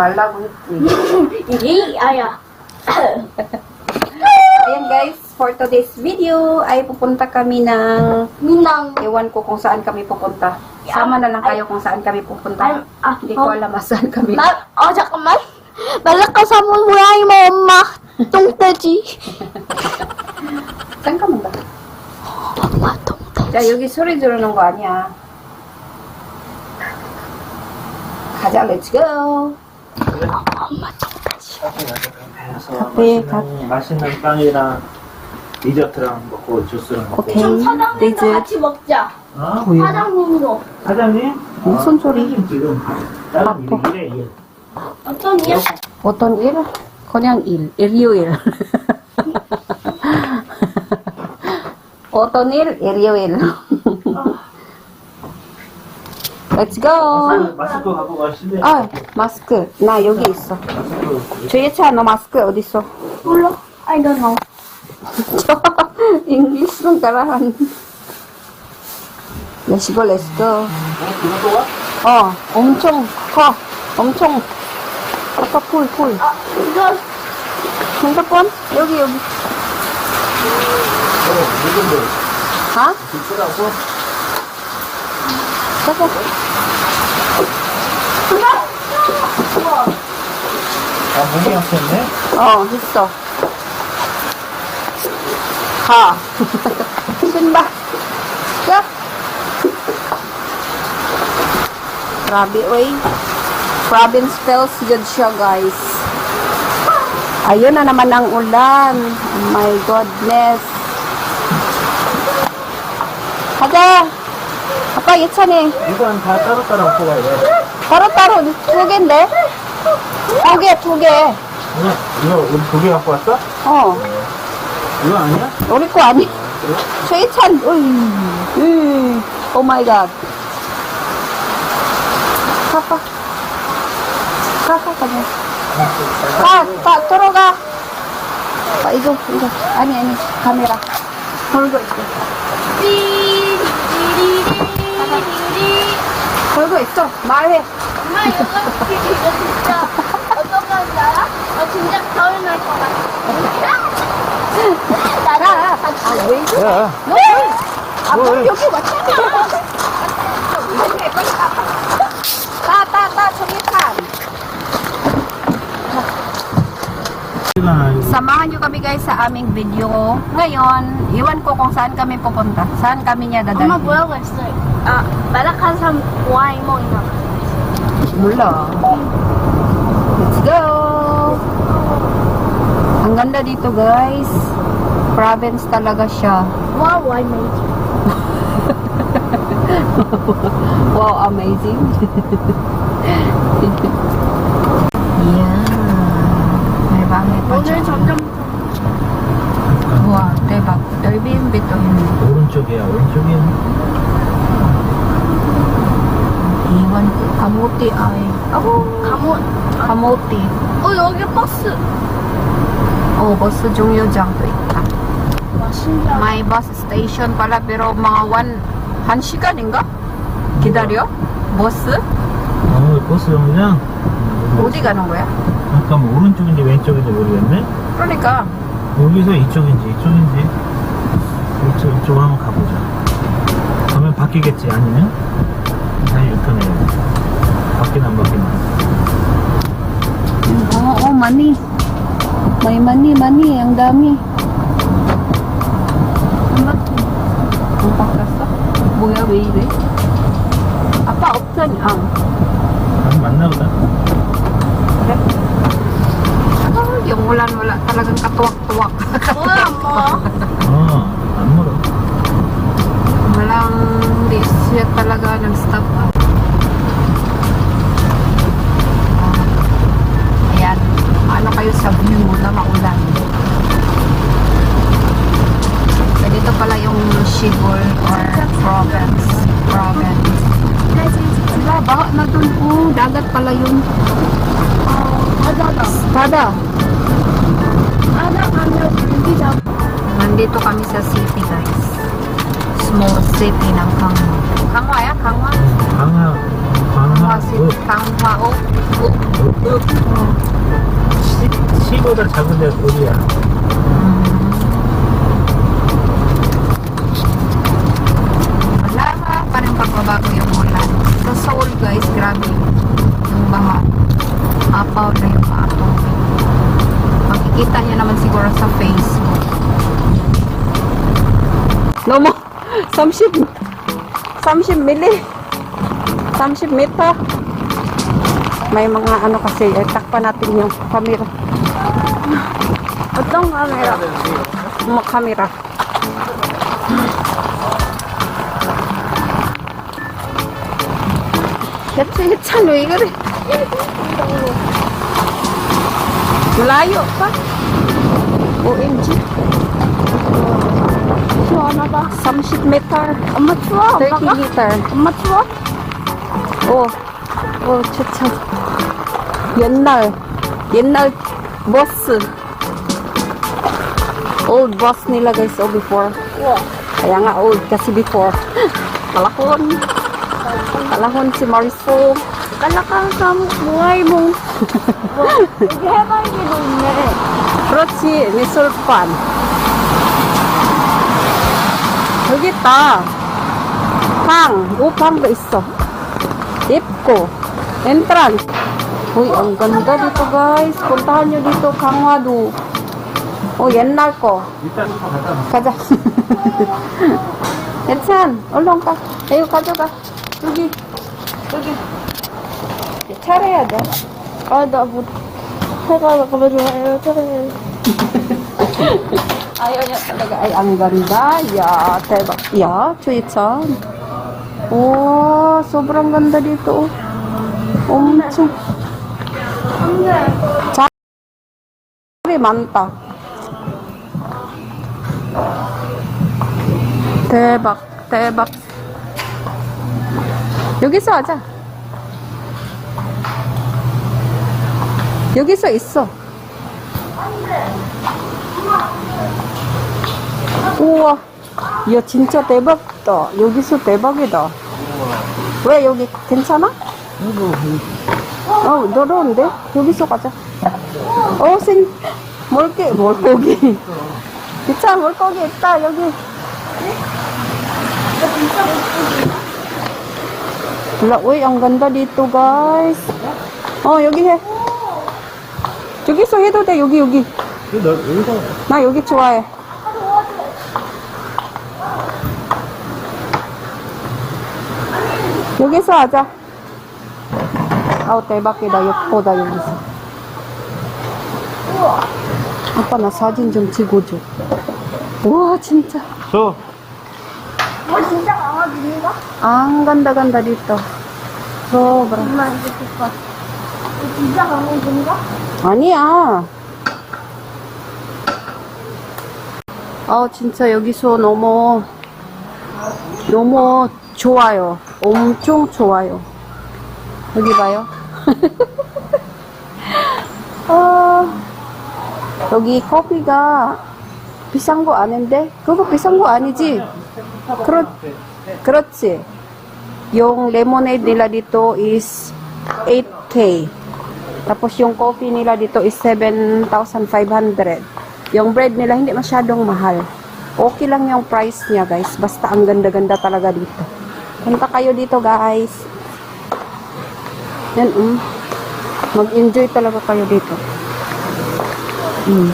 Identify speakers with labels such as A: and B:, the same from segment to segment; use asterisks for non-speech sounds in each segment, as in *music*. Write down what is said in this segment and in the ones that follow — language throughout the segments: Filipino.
A: 말라고 했지.
B: Hindi, aya.
A: Ayan guys, for today's video ay pupunta kami ng
B: Minang.
A: ewan ko kung saan kami pupunta. Sama na lang kayo kung saan kami pupunta.
B: Ay, ah,
A: Hindi ko
B: oh.
A: alam saan kami.
B: 나, 어, 잠깐만. 말락 kasama mo yung mo, 엄마. 똥돼지.
A: Saan ka muna?
B: 엄마, 똥돼지.
A: 야, 여기 소리 지르는 거 아니야. 가자, 렛
B: 엄마, 똥돼지.
A: 카페, 가-
C: 맛있는 빵이랑 디저트랑 먹고 주스랑 먹고
A: 오케이.
B: 사장님도
A: 데이트.
B: 같이 먹자.
C: 아 뭐야
B: 사장님도.
C: 사장님?
A: 무슨 소리?
C: 지금 다른 일이 이래 일
B: 어떤 일?
A: 어떤 일? 그냥 일, 일요일. *laughs* *laughs* 어떤 일? 일요일. Let's go.
C: 마스크, 갖고 가실래?
A: 아, 마스크. 나 여기 있어.
C: 마스크
A: 주예차, 너 마스크 어디 있어?
B: 몰라. I don't know. *laughs*
A: 잉글리시는 따라하는. Let's go, let's go.
C: 어? 그거 와?
A: 어, 엄청 커. 엄청. 아까 풀, 풀.
B: 아, 이거
A: 핸드폰? 여기, 여기.
C: 어 이건데
A: 아? 잠깐.
C: 아 목이 아팠네?
A: 어, 있어. 가. 신발. 자. Grabe, oy. Province feels good siya, guys. Ayun na naman ang ulan. Oh my goodness. 가자. 아빠 예찬이.
C: 이건 다 따로따로 갖고 가야 돼
A: 따로따로 두 개인데? 두 개, 두 개.
C: 이거 이거 우리 두 개 갖고 왔어?
A: 어.
C: 이거 아니야?
A: 우리 거 아니. 최찬, 으이, 오 마이 갓. 가봐. 가봐, 가자. 가, 가, 들어가. 아, 이거, 이거. 아니, 아니, 카메라. 걸고 있어.
B: 띠리리리 리리.
A: 걸고 있어. 말해.
B: 엄마 이거 이거 진짜 어떤 건지 알아? 어 진짜 겨울 날것 같아. 나랑 같이.
A: 아, 왜 이래?
C: 야
A: 너 왜? 아, 뭘 여기 왔잖아. 따, 따, 따, 저기 칸. Samahan nyo kami guys sa aming video. Ngayon, iwan ko kung saan kami pupunta. Saan kami niya
B: 엄마
A: dadalhin.
B: 뭐라고 했어요? 아 말락한 사람 좋아해 뭐 이거.
A: Mula. Let's go! Ang ganda dito guys. Province talaga siya.
B: 와 와이 메이지. *laughs*
A: Wow, amazing. *laughs* yeah. May bangit pa
B: 오늘
A: dyan.
B: 점점
A: Wow, 대박. Airbnb to.
C: 오른쪽이야 오른쪽이야
A: 이wan ko. Kamuti ay. Oh,
B: 감원.
A: kamuti.
B: 어 여기 버스.
A: Oh, bus 종료장도 있다. bus station pala pero mga one, 한 시간인가? 기다려? 버스?
C: 어 버스 정류장?
A: 어디 가는 거야?
C: 잠깐 오른쪽인지 왼쪽인지 모르겠네
A: 그러니까
C: 여기서 이쪽인지 이쪽인지 이쪽 이쪽 한번 가보자 가면 바뀌겠지 아니면 다시 유턴해야 돼 바뀌나 안 바뀌나
A: Oo, oh, mani. May mani, mani. Ang dami. Ang bakkas어? 뭐야, 왜 이래? 아빠 없잖아. 아,
C: 안 맞나 보다
A: 그래? 아, yung ulan wala talagang katuwak-tuwak.
B: 뭐야 엄마?
C: 어안 물어 시, 시보다 작은 데가 어디야?
A: Wala pa, parang pagbabago yung ulan. Sa Seoul guys, grabe yung baha. Apaw na yung apaw. Makikita niyo naman siguro sa Facebook. No mo, 30, 30 mili. 30 meter. May mga ano kasi, eh, takpan natin yung camera. 어떤 카메라? 엄마 카메라.
B: 대체
A: 참로
B: 이거를 몰라요 오빠?
A: 오, 엔지? 시원하다 30m 엄마 추워 엄마가? 30m 엄마 추워? 오, 오, 좋죠. 옛날, 옛날 버스. Old bus nila guys, oh before.
B: Yeah.
A: Kaya nga old kasi before. Kalahon. Kalahon si Marisol.
B: Kalakang sa buhay mo.
A: Hindi ba yung ginunyan? Protsi, ni Huwag ito. Pang, upang ba iso? Tip ko. Entrance. Uy, ang ganda dito guys. Puntahan nyo dito, Kangwadu. Kangwadu. 어 옛날 거.
C: 가자. *laughs*
A: 예찬 얼른 가. 에휴 가져가. 여기 여기. 차려야 돼.
B: 아나뭐 차가 가면 좋아요. 차려야 *laughs*
A: 아유 안 간다. 야 대박. 야 주희찬. 오 소브랑 간다리 또 엄청. 자리 많다. 대박, 대박. 여기서 하자. 여기서 있어. 우와. 야, 진짜 대박이다. 여기서 대박이다. 왜 여기 괜찮아? 어, 더러운데? 여기서 가자. 어, 생, 물개, 물고기. 진짜 물고기 있다, 여기. Wala, uy, ang ganda 여기 해. 여기서 해도 돼, 여기, 여기. 나 여기 좋아해. 여기서 하자. 아우 대박이다. 예쁘다 여기서. 아빠 나 사진 좀 찍어줘. 우와 진짜.
C: 줘.
B: 뭐 진짜 강아지인가?
A: 안 간다 간다 dito. sobra.
B: 엄마 이제 볼까? 진짜 강아지인가?
A: 아니야. 아 진짜 여기서 너무 너무 좋아요. 엄청 좋아요. 여기 봐요. *laughs* 여기 커피가 비싼 거 아닌데? 그거 비싼 거 아니지? 그렇, 그렇지. Yung lemonade nila dito is 8K. Tapos yung coffee nila dito is 7,500. Yung bread nila hindi masyadong mahal. Okay lang yung price niya guys. Basta ang ganda-ganda talaga dito. Punta kayo dito guys. Yan um. Mag-enjoy talaga kayo dito. Mm.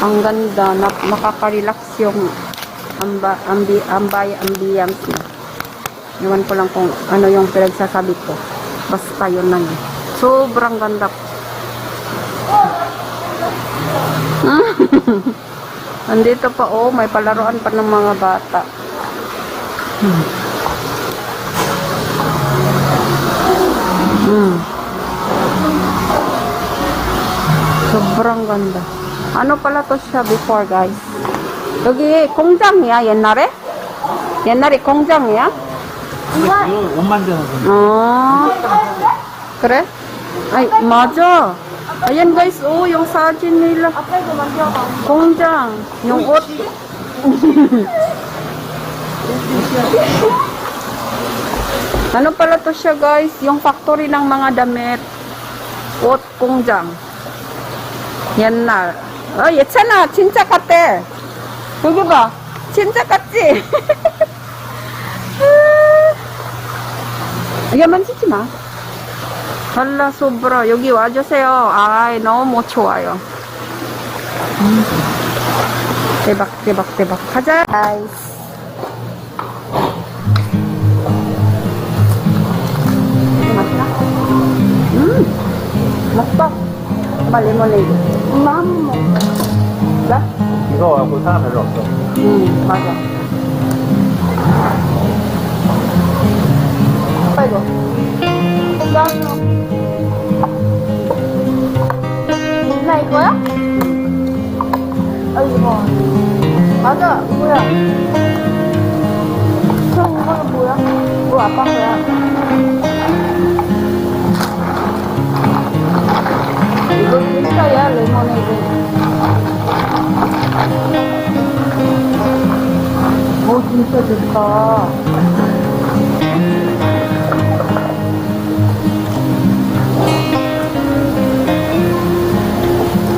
A: Ang ganda. Na, nakaka-relax yung amba, ambi, ambay, ambience. Iwan ko lang kung ano yung pinagsasabi ko. Basta yun lang. eh. Sobrang ganda. *laughs* Andito pa, oh, may palaruan pa ng mga bata. Hmm. Hmm. Sobrang ganda. Ano pala to siya before, guys? 여기 공장이야, 옛날에? 옛날에 공장이야?
C: 이거 옷 만드는 거.
A: 아, 그래? Ay, 맞아. Ayan guys, oh, yung sajin nila. 공장, yung 옷. Ano pala to siya guys? Yung factory ng mga damit. 옷 공장. 옛날. 어, 예찬아, 진짜 같대. 여기 봐. 진짜 같지? 이게 만지지 마. 달라 소브라 여기 와주세요. 아이 너무 좋아요. 음. 대박 대박 대박 가자. 아이스. 음 맛있다. 봐 레모네이드.
B: 엄마 한번 먹어.
A: 그래?
C: 이거 갖고 사람 별로 없어.
A: 음 맞아. 아빠 이거.
B: 나 이거야? 아 이거.
A: 맞아 이거야.
B: 그럼 이거는 뭐야?
A: 이거 아빠 거야. 이거 진짜야 레모네이드. 오 진짜 좋다.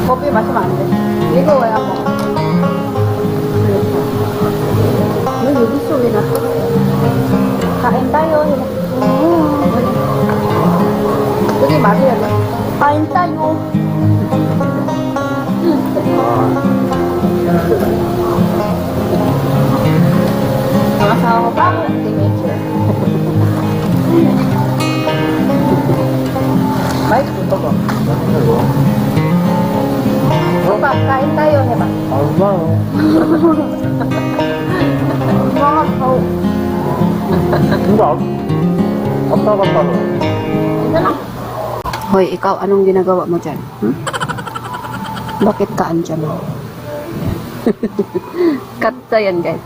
A: 커피 마시면 안 돼. 이거 왜안
B: trabaho.
A: Hoy, ikaw, anong ginagawa mo dyan? Hmm? Bakit ka andyan mo? *laughs* Cut to yan, guys.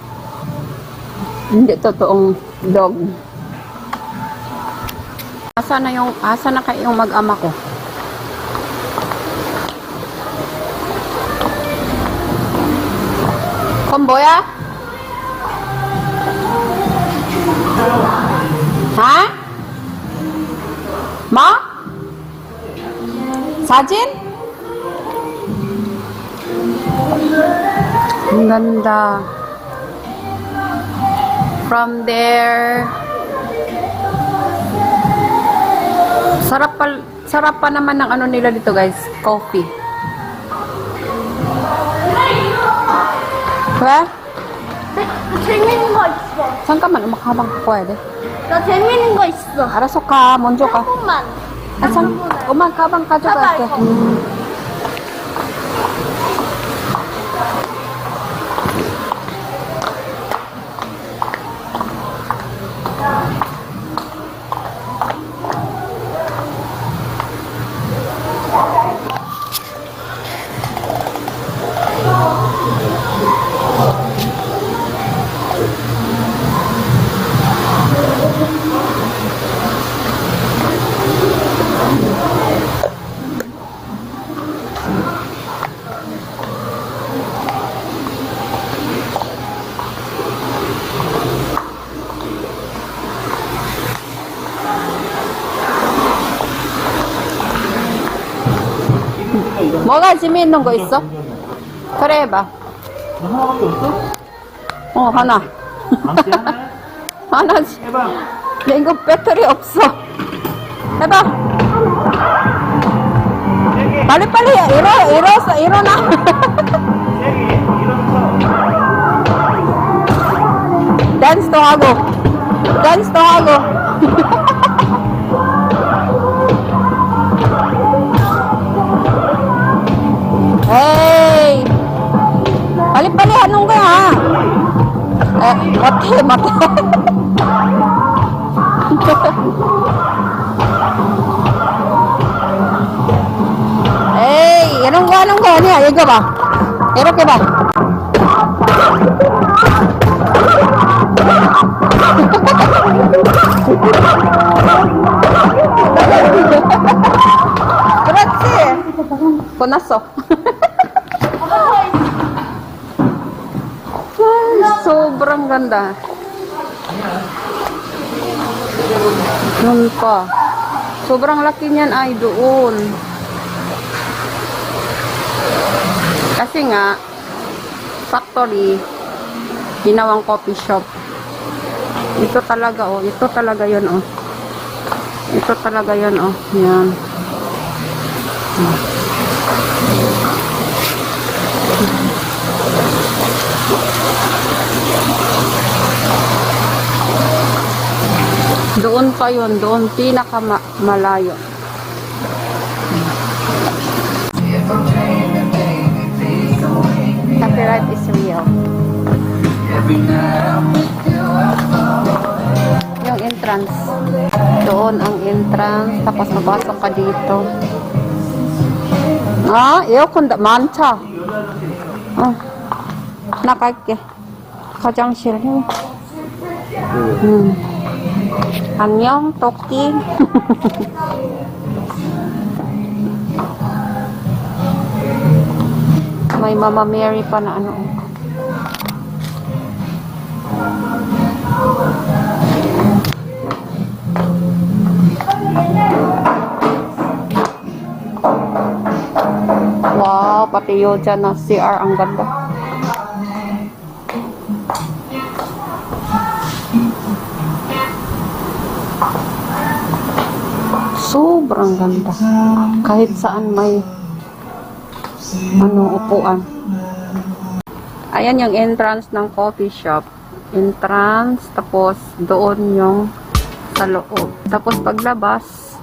A: Hindi totoong dog. Asa na yung, asa na kayong mag-ama ko? Komboya? Ha? 사진? Ang ganda. From there. Sarap pa, sarap pa naman ng ano nila dito guys. Coffee. 왜?
B: 나 재밌는 거 있어.
A: 잠깐만 엄마 가방 갖고 와야 돼.
B: 나 재밌는 거 있어.
A: 알았어 가. 먼저 가.
B: 조금만.
A: 아, 잠, 엄마 가방 가져갈게. 뭐가 재미있는 거 있어? 그래 해봐.
C: 너 하나밖에 없어?
A: 어 하나.
C: 하나? *laughs*
A: 하나지.
C: 해봐.
A: 야, 이거 배터리 없어. 해봐. 빨리 빨리 일어, 일어서, 일어나.
C: 일어서. *laughs*
A: 댄스도 하고. 댄스도 하고. *laughs* Hey! Palipalihan nung ka ha. Eh, mati, mati. *laughs* hey, anong ka, anong ka? Niya, yun ka ba? Erok ka ba? *laughs* Grazie! Buon assoffo! Ganda. Doon pa. Sobrang laki niyan ay doon. Kasi nga, factory, ginawang coffee shop. Ito talaga oh, ito talaga 'yon oh. Ito talaga 'yon oh. Yan. Doon pa yon doon pinakamalayo. Copyright is real. Yung entrance. Doon ang entrance, tapos mapasok ka dito. Ah, iyo kung manta. Ah. Nakaike. Kajang shil. Hmm. Anyong Toki. May Mama Mary pa na ano. Wow, pati yun dyan na CR ang ganda. Sobrang ganda. Kahit saan may ano, upuan. Ayan yung entrance ng coffee shop. Entrance, tapos doon yung sa loob. Tapos paglabas,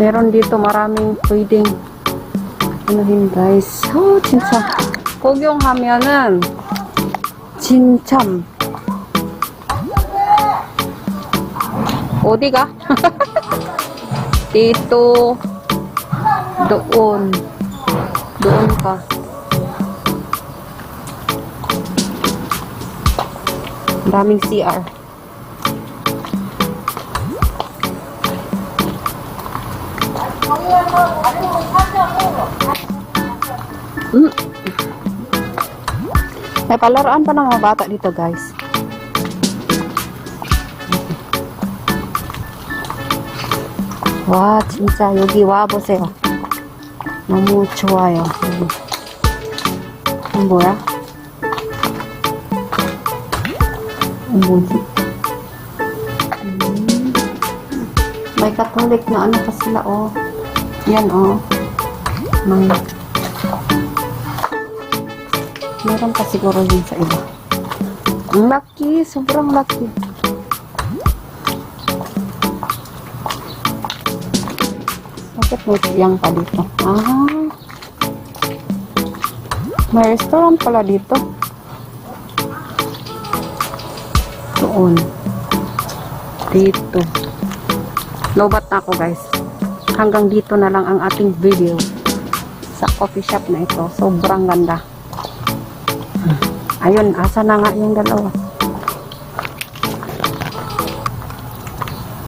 A: meron dito maraming pwedeng anuhin guys. Oh, 진짜. 구경하면은 진짜 어디가? Dito doon doon ka daming CR Mm. May palaruan pa ng mga bata dito, guys. 와, 진짜 여기 와 보세요. 너무 좋아요. 여기. 이건 뭐야? 이건 뭐지? 음. May Catholic na ano pa sila, oh. Yan, oh. May Meron pa siguro din sa iba. Ang laki, sobrang laki. Bakit may tiyang pa dito? Ah. May restaurant pala dito. Doon. Dito. Lobat na ako guys. Hanggang dito na lang ang ating video sa coffee shop na ito. Sobrang ganda. Ayun, asa na nga yung dalawa.